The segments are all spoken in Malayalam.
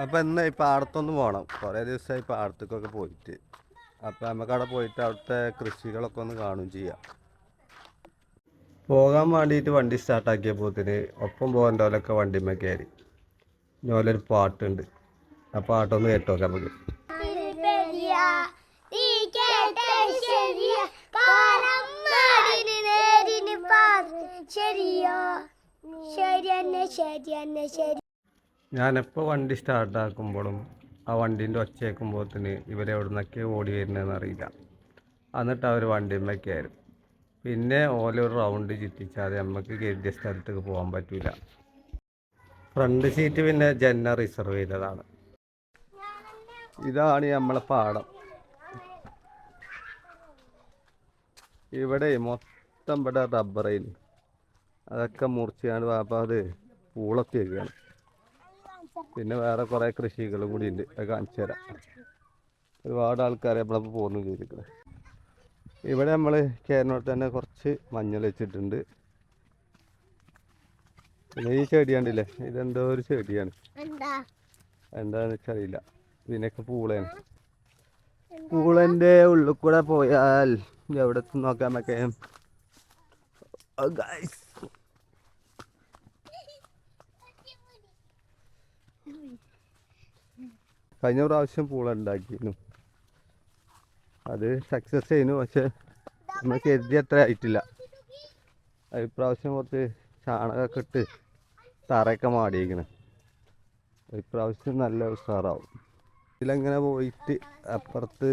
അപ്പം ഇന്ന് ഈ പാടത്തൊന്ന് പോകണം കുറേ ദിവസമായി പാടത്തേക്കൊക്കെ പോയിട്ട്. അപ്പം നമുക്ക് അവിടെ പോയിട്ട് അവിടുത്തെ കൃഷികളൊക്കെ ഒന്ന് കാണുകയും ചെയ്യാം. പോകാൻ വേണ്ടിയിട്ട് വണ്ടി സ്റ്റാർട്ടാക്കിയപ്പോത്തിന് ഒപ്പം പോകേണ്ടവരൊക്കെ വണ്ടിമേ കയറി ഇതുപോലൊരു പാട്ടുണ്ട്. ആ പാട്ടൊന്ന് കേട്ടോ നമുക്ക് ശരി നീ കേട്ടേ ശരിയാ. കാലമ്മാടിന് നേരിന് പാത് ശരിയാ. ശരിയെന്നെ ശരിയെന്നെ ശരി ഞാനെപ്പോൾ വണ്ടി സ്റ്റാർട്ടാക്കുമ്പോഴും ആ വണ്ടീന്റെ ഒച്ച കേൾക്കുമ്പോഴത്തിന് ഇവരെവിടെ നിന്നൊക്കെ ഓടി വരുന്നതെന്ന് അറിയില്ല. എന്നിട്ട് അവർ വണ്ടിമേ ആയിരുന്നു പിന്നെ ഓല ഒരു റൗണ്ട് ചുറ്റിച്ചാൽ നമുക്ക് കരുതിയ സ്ഥലത്തേക്ക് പോകാൻ പറ്റില്ല ഫ്രണ്ട് സീറ്റ് പിന്നെ ജന്ന റിസർവ് ചെയ്തതാണ്. ഇതാണ് നമ്മളെ പാടം. ഇവിടെ മൊത്തം ഇവിടെ റബ്ബറയിൽ അതൊക്കെ മുറിച്ചാണ്ട് വാപ്പ അത് പൂളൊക്കെ വെക്കുകയാണ് പിന്നെ വേറെ കുറേ കൃഷികളും കൂടി ഉണ്ട്. അത് കാണിച്ചു തരാം. ഒരുപാട് ആൾക്കാരെ നമ്മളിപ്പോൾ പോകുന്നു ചെയ്തിരിക്കുന്നത് ഇവിടെ നമ്മൾ കേരളത്തിൽ തന്നെ കുറച്ച് മഞ്ഞൾ വെച്ചിട്ടുണ്ട്. പിന്നെ ഈ ചെടി കണ്ടില്ലേ? ഇതെന്തോ ഒരു ചെടിയാണ്. എന്താ? എന്താന്ന് വെച്ചറിയില്ല ഇതിനൊക്കെ പൂളയാണ്. പൂളന്റെ ഉള്ളിൽ കൂടെ പോയാൽ എവിടെ നോക്കാൻ നമുക്ക് Oh, guys. കഴിഞ്ഞ പ്രാവശ്യം പൂള ഉണ്ടാക്കിയിരുന്നു അത് സക്സസ് ചെയ്യുന്നു പക്ഷെ നമ്മൾ കരുതി അത്ര ആയിട്ടില്ല. ഇപ്രാവശ്യം കുറച്ച് ചാണകമൊക്കെ ഇട്ട് തറയൊക്കെ മാടിയിരിക്കണം ഇപ്രാവശ്യം നല്ല ഉഷാറാവും. ഇതിലങ്ങനെ പോയിട്ട് അപ്പുറത്ത്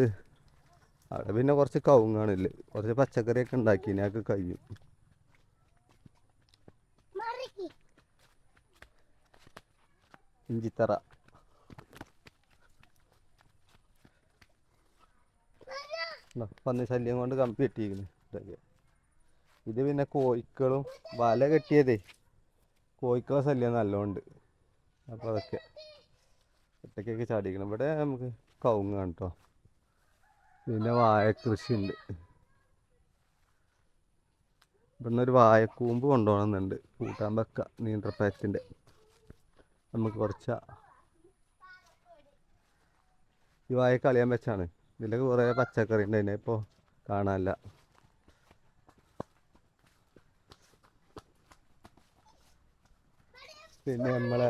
അവിടെ പിന്നെ കുറച്ച് കവുങ്ങാണില്ല കുറച്ച് പച്ചക്കറിയൊക്കെ ഉണ്ടാക്കി ഞങ്ങൾക്ക് കഴിയും. ഇഞ്ചിത്തറ. പന്നി ശല്യം കൊണ്ട് കമ്പി കെട്ടിയിരിക്കുന്നു ഇതൊക്കെ. ഇത് പിന്നെ കോഴിക്കളും വല കെട്ടിയതേ. കോഴിക്കളെ ശല്യം നല്ലോണ്ട്. അപ്പോൾ അതൊക്കെ ഒറ്റയ്ക്കൊക്കെ ചാടിക്കണം ഇവിടെ നമുക്ക് കവുങ്ങ് കേട്ടോ പിന്നെ വാഴ കൃഷി ഉണ്ട് ഇവിടുന്ന് ഒരു വാഴക്കൂമ്പ് കൊണ്ടുപോകണമെന്നുണ്ട്. കൂട്ടാൻ വെക്ക നീന്തപ്പയത്തിന്റെ നമുക്ക് കുറച്ച ഈ വായ കളിയാൻ വെച്ചാണ്. ഇതിലൊക്കെ കുറേ പച്ചക്കറി ഉണ്ട് അതിനെ ഇപ്പോൾ കാണാനില്ല. പിന്നെ നമ്മളെ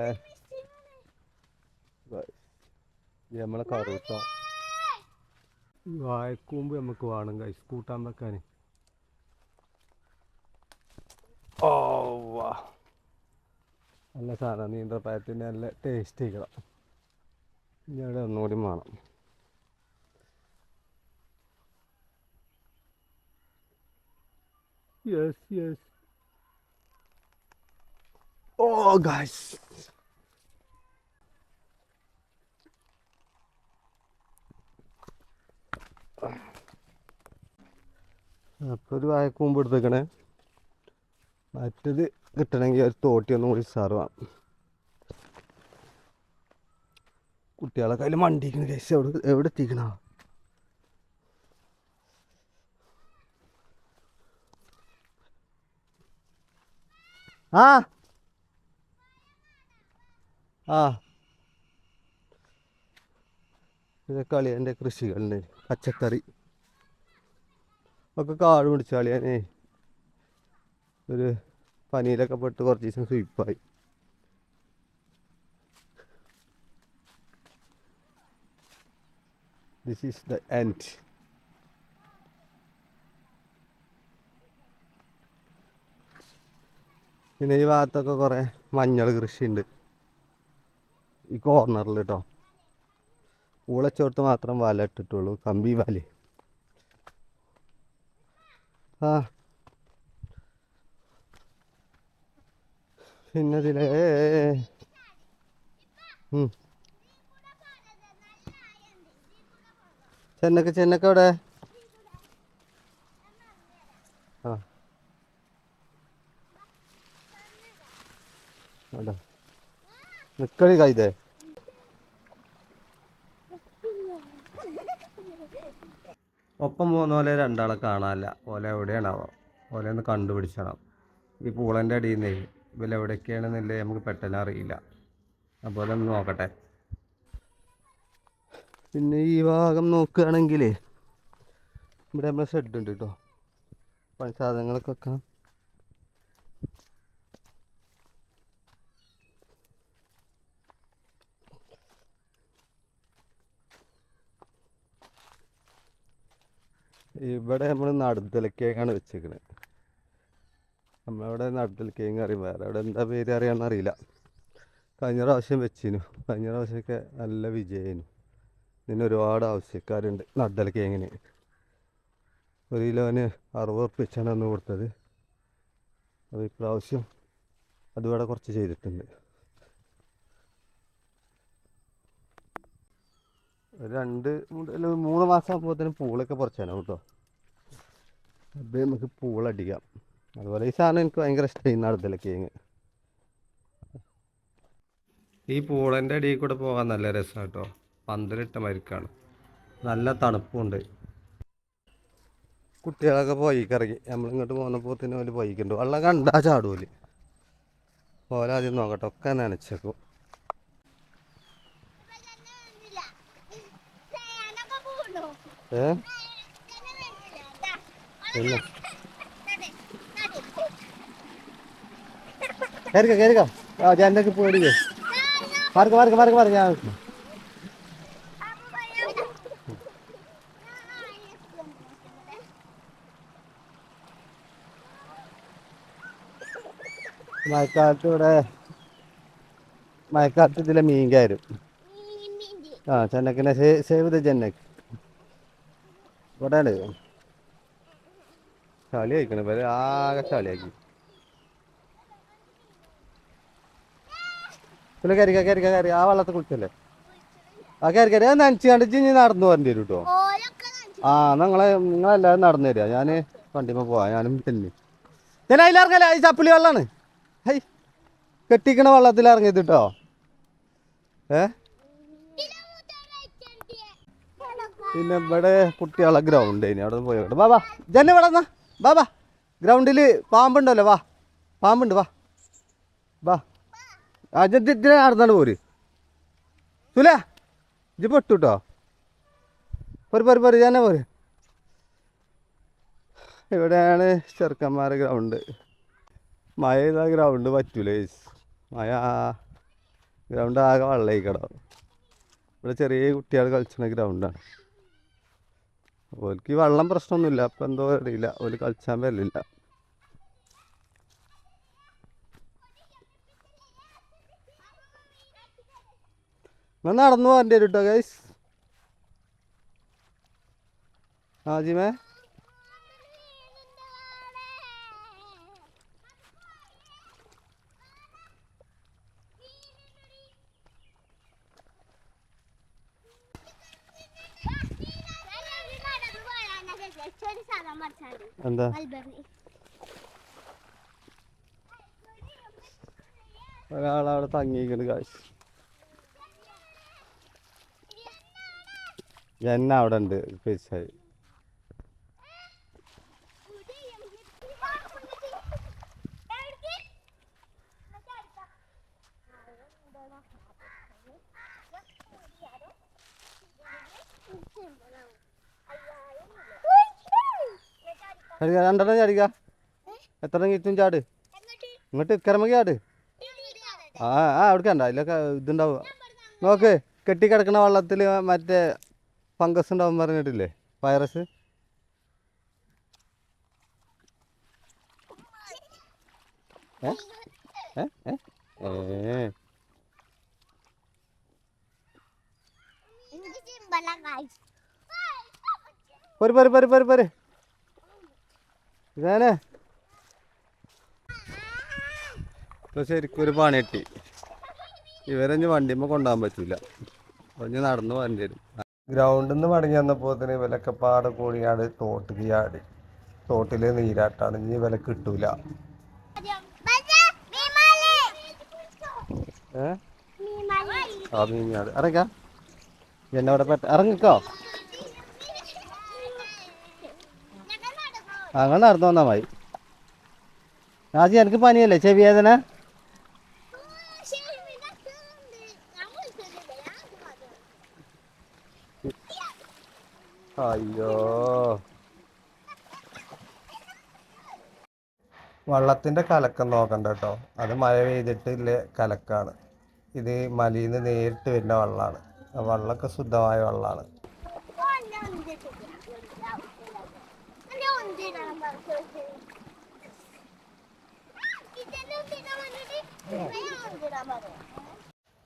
നമ്മളെ കറുത്ത വായക്കൂമ്പ് നമുക്ക് വേണം കൈ കൂട്ടാൻ വെക്കാൻ ഓ വാ. നല്ല സാധനം. നല്ല ടേസ്റ്റ് ആയിക്കണം ഇനി അവിടെ ഒന്നുകൂടി വേണം യെസ് yes. Oh, guys. അപ്പോൾ ഒരു വായക്കൂമ്പ് എടുത്തേക്കണേ മറ്റത് കിട്ടണമെങ്കിൽ ഒരു തോട്ടി ഒന്നും കൂടി സാറുവാം കുട്ടികളെ കയ്യിൽ മണ്ടിക്കണ കേസ് എവിടെ എവിടെ എത്തിക്കണ ആ. ആ. ഇതൊക്കെ അളിയന്റെ കൃഷികളുണ്ട് പച്ചക്കറി. ഒക്കെ കാട് പിടിച്ച അളിയാനേ ഒരു പനിയിലൊക്കെ പെട്ട് കുറച്ച് ദിവസം സ്വീപ്പായി. ദിസ് ഈസ് ദ എൻഡ് പിന്നെ ഈ ഭാഗത്തൊക്കെ കുറേ മഞ്ഞൾ കൃഷിയുണ്ട്. ഈ കോർണറിൽ കേട്ടോ ഊളച്ചോർത്ത് മാത്രം വല ഇട്ടിട്ടുള്ളൂ കമ്പി വല. ആ. പിന്നെ ഇതിലെ ചെന്നക്ക് ചെന്നക്ക അവിടെ ആ. അവിടെ നിക്കളി കൈതേ. ഒപ്പം പോകുന്ന പോലെ രണ്ടാളെ കാണാനില്ല. ഓല എവിടെയാണാവോ. ഓലെ ഒന്ന് കണ്ടുപിടിച്ചണം. ഈ പൂളന്റെ അടിയിൽ നിന്ന് ഇവലെവിടേക്കാണെന്നില്ലേ നമുക്ക് പെട്ടെന്ന് അറിയില്ല. അപ്പോൾ അതൊന്ന് നോക്കട്ടെ. പിന്നെ ഈ ഭാഗം നോക്കുകയാണെങ്കിൽ ഇവിടെ നമ്മളെ ഷെഡ് ഉണ്ട് കേട്ടോ പണി സാധനങ്ങളൊക്കെ വെക്കാം ഇവിടെ നമ്മൾ നടുതലക്കേക്കാണ് വെച്ചേക്കണത് നമ്മളവിടെ നടുതലക്കേങ്ങ് അറിയും. വേറെ അവിടെ എന്താ പേര് അറിയാമെന്ന് അറിയില്ല. കഴിഞ്ഞ പ്രാവശ്യം വെച്ചിനു. കഴിഞ്ഞ പ്രാവശ്യമൊക്കെ നല്ല വിജയനു ഇതിന് ഒരുപാട് ആവശ്യക്കാരുണ്ട് നടുതലക്കേങ്ങിന് ഒരു കിലോന് അറുപത് ഉറുപ്പിച്ചാണ് അന്ന് കൊടുത്തത്. അപ്പോൾ ഇപ്രാവശ്യം അതിവിടെ കുറച്ച് ചെയ്തിട്ടുണ്ട്. രണ്ട് മൂന്ന് മാസം ആകുമ്പോഴത്തേനും പൂളൊക്കെ പറിച്ചാണ് കേട്ടോ. അത് നമുക്ക് പൂളടിക്കാം അതുപോലെ ഈ സാധനം എനിക്ക് ഭയങ്കര ഇഷ്ടമായി നടത്തില്ല കേങ്ങ് ഈ പൂളന്റെ അടിയിൽ കൂടെ പോകാൻ നല്ല രസമാണ് കേട്ടോ പന്തലിട്ട മരിക്കാണ്. നല്ല തണുപ്പുണ്ട്. കുട്ടികളൊക്കെ പൊയ്ക്കിറങ്ങി. നമ്മളിങ്ങോട്ട് പോകുന്നപ്പോൾ തന്നെ ഓൽ പോയിക്കുണ്ട്. വെള്ളം കണ്ടാ ചാടൂൽ. ഓല ആദ്യം നോക്കട്ടെ ഒക്കെ നനച്ചേക്കും. ഏ? പിന്നെ കയറിക്ക കയറിക്ക. ആ ഞാൻ എന്തൊക്കെ പേടിക്കേ മാർക്ക് മാർക്ക് മാർക്ക് മാർക്ക്. ഞാൻ മഴക്കാലത്ത് ഇവിടെ മഴക്കാലത്ത് ഇതിലെ മീൻ കയറും. ആ ചെന്നക്കിനെ സേവ് ദ ചെന്നക്ക് ഇവിടെ ചളി കഴിക്കണം ഇവർ ആകെ ചളിയാക്കി പിന്നെ കരിക്ക കരിക്ക കയറി ആ വെള്ളത്തെ കുളിച്ചല്ലേ? ആ കയറി കയറി അത് നനച്ചുകൊണ്ട് ഇനി നടന്നു വരേണ്ടി വരും കേട്ടോ ആ നിങ്ങളെ നിങ്ങളെല്ലാവരും നടന്നു തരിക ഞാൻ വണ്ടിമ്മ പോവാ. ഞാനും തന്നെ ഞാൻ അതിലിറങ്ങല്ലേ ഈ ചപ്പിളി വെള്ളമാണ് ഹൈ. കെട്ടിക്കണ വെള്ളത്തിൽ ഇറങ്ങിയത് കേട്ടോ ഏ? പിന്നെ ഇവിടെ കുട്ടികളെ ഗ്രൗണ്ട് ഇനി അവിടെ പോയി. വാ ജന്നെ ഇവിടെ എന്നാ വാ വാ. ഗ്രൗണ്ടിൽ പാമ്പുണ്ടല്ലോ വാ. പാമ്പുണ്ട് വാ. വാ. ഇതിനെ നടന്നാണ് പോര്. സുല ഇജ്ജ് പൊട്ടു കേട്ടോ പോര് പോര് പോര് പോര്. ഇവിടെയാണ് ചെറുക്കന്മാരെ ഗ്രൗണ്ട്? മഴ ചെയ്താൽ ഗ്രൗണ്ട് പറ്റൂലേ. മഴ ഗ്രൗണ്ട് ആകെ വെള്ളയിക്കടാവും ഇവിടെ ചെറിയ കുട്ടികൾ കളിച്ചുന്ന ഗ്രൗണ്ടാണ്. ഓൽക്ക് ഈ വെള്ളം പ്രശ്നമൊന്നുമില്ല അപ്പം എന്തോ അറിയില്ല. ഓൽ കളിച്ചാൻ വരില്ല ഞാൻ നടന്നു പോകാന്റെ കേട്ടോ ഗൈസ് ആജിമേ എന്താ? ഒരാളവിടെ തങ്ങിയിരിക്കുന്നു കാശ് എന്ന അവിടെ ഉണ്ട് പിച്ചായി ചാടിക്ക രണ്ടെണ്ണം ചാടിക്ക. എത്ര കിട്ടും ചാട്? ഇങ്ങോട്ട് കിറമകി ചാട്. ആ ആ അവിടെ കണ്ട. അതിലൊക്കെ ഇതുണ്ടാവുക നോക്ക് കെട്ടിക്കിടക്കണ വെള്ളത്തിൽ മറ്റേ ഫംഗസ് ഉണ്ടാവും പറഞ്ഞിട്ടില്ലേ? വൈറസ്? ഏ? ഏ? ഏ? പരി പരി പോര് പോര് പോര് ഇതാനെ ഇപ്പൊ ശരിക്കും ഒരു പണി കിട്ടി. ഇവരെ വണ്ടിമ്മ കൊണ്ടുപോകാൻ പറ്റൂല. അപ്പൊ ഇനി നടന്നു വരേണ്ടി വരും. ഗ്രൗണ്ടിൽ നിന്ന് മടങ്ങി വന്നപ്പോൾ തന്നെ ഇവലൊക്കെ പാട് കൂടിയാട് തോട്ടിൽ ആടി തോട്ടിലെ നീരാട്ടാണ്. ഇനി വില കിട്ടൂല. ഏ? ആ മീനാട് ഇറങ്ങാ. എന്നെ അവിടെ പറ്റ ഇറങ്ങിക്കോ. അങ്ങനെ നടന്നു വന്നാ മതി. ആദ്യം എനിക്ക് പനിയല്ലേ? ചെവി വേദന? അയ്യോ. വള്ളത്തിന്റെ കലക്കം നോക്കണ്ട കേട്ടോ. അത് മഴ പെയ്തിട്ടില്ല കലക്കാണ്. ഇത് മലയിൽ നിന്ന് നേരിട്ട് വരുന്ന വെള്ളമാണ് ആ വെള്ളമൊക്കെ ശുദ്ധമായ വെള്ളമാണ്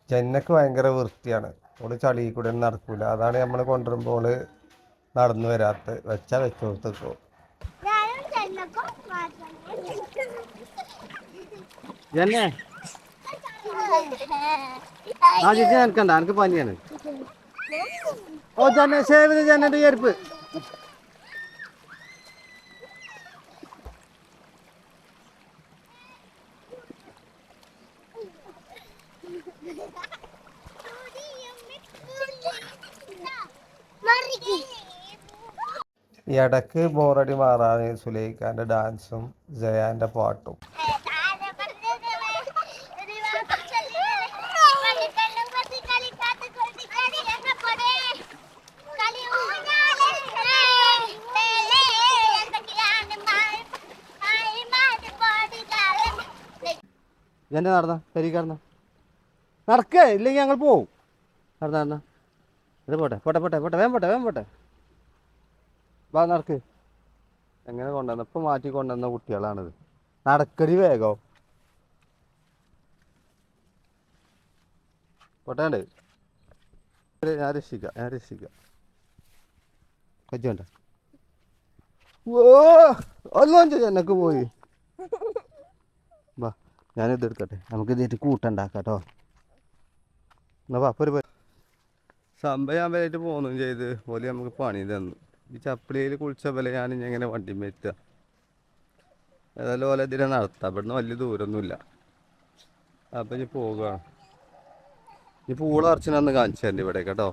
ജന്നക്ക് ഭയങ്കര വൃത്തിയാണ്. ഓൾ ചളി കൂടെ നടക്കൂല. അതാണ് നമ്മൾ കൊണ്ടുവരുമ്പോൾ നടന്നു വരാത്ത. വെച്ചാൽ വെച്ചു കൊടുത്തേക്കോ ഞാനും ചെന്നക്കും മാത്രം ജന്നെ ആ ചേച്ചി എനിക്കണ്ട എനിക്ക് പനിയാണ്. ഓ ജന്നെ സേവ് ജന്നന്റെ ചെരുപ്പ് ഈ ഇടയ്ക്ക് ബോറടി മാറാൻ സുലൈഖാന്റെ ഡാൻസും ജയാന്റെ പാട്ടും. എന്റെ നടന്ന? ശരി കടന്ന നടക്കേ ഇല്ലെങ്കിൽ ഞങ്ങൾ പോവും. നടന്ന നടന്ന. ഇത് പോട്ടെ പോട്ടെ പോട്ടെ പോട്ടെ വേം പോട്ടെ വേം പോട്ടെ. വാ നടക്ക്. എങ്ങനെ കൊണ്ടുവന്ന? ഇപ്പം മാറ്റി കൊണ്ടുവന്ന കുട്ടികളാണിത്. നടക്കടി വേഗം. പൊട്ടാണ്ട്? ഞാൻ രക്ഷിക്കാം ഞാൻ രക്ഷിക്കാം. കജ്ജുണ്ട ഓ ഒന്നും എന്നൊക്കെ പോയി. വാ ഞാനിത് എടുക്കട്ടെ. നമുക്ക് ഇതിട്ട് കൂട്ടുണ്ടാക്കാം കേട്ടോ. എന്നാ പാപ്പൊരു സംഭവം ഞാൻ വരായിട്ട് പോകുന്നു ചെയ്ത്. പോലെ നമുക്ക് പണി തന്നു. ഈ ചപ്പിളിയിൽ കുളിച്ച പോലെ ഞാൻ ഇനി എങ്ങനെ വണ്ടി മേറ്റുക ഏതായാലും പോലെ ഇതിനെ നടത്താം. ഇവിടുന്ന് വലിയ ദൂരമൊന്നുമില്ല അപ്പം ഇനി പോകുകയാണ് ഇനി പൂള അറച്ചിനൊന്ന് കാണിച്ചു തന്നെ ഇവിടെ കേട്ടോ.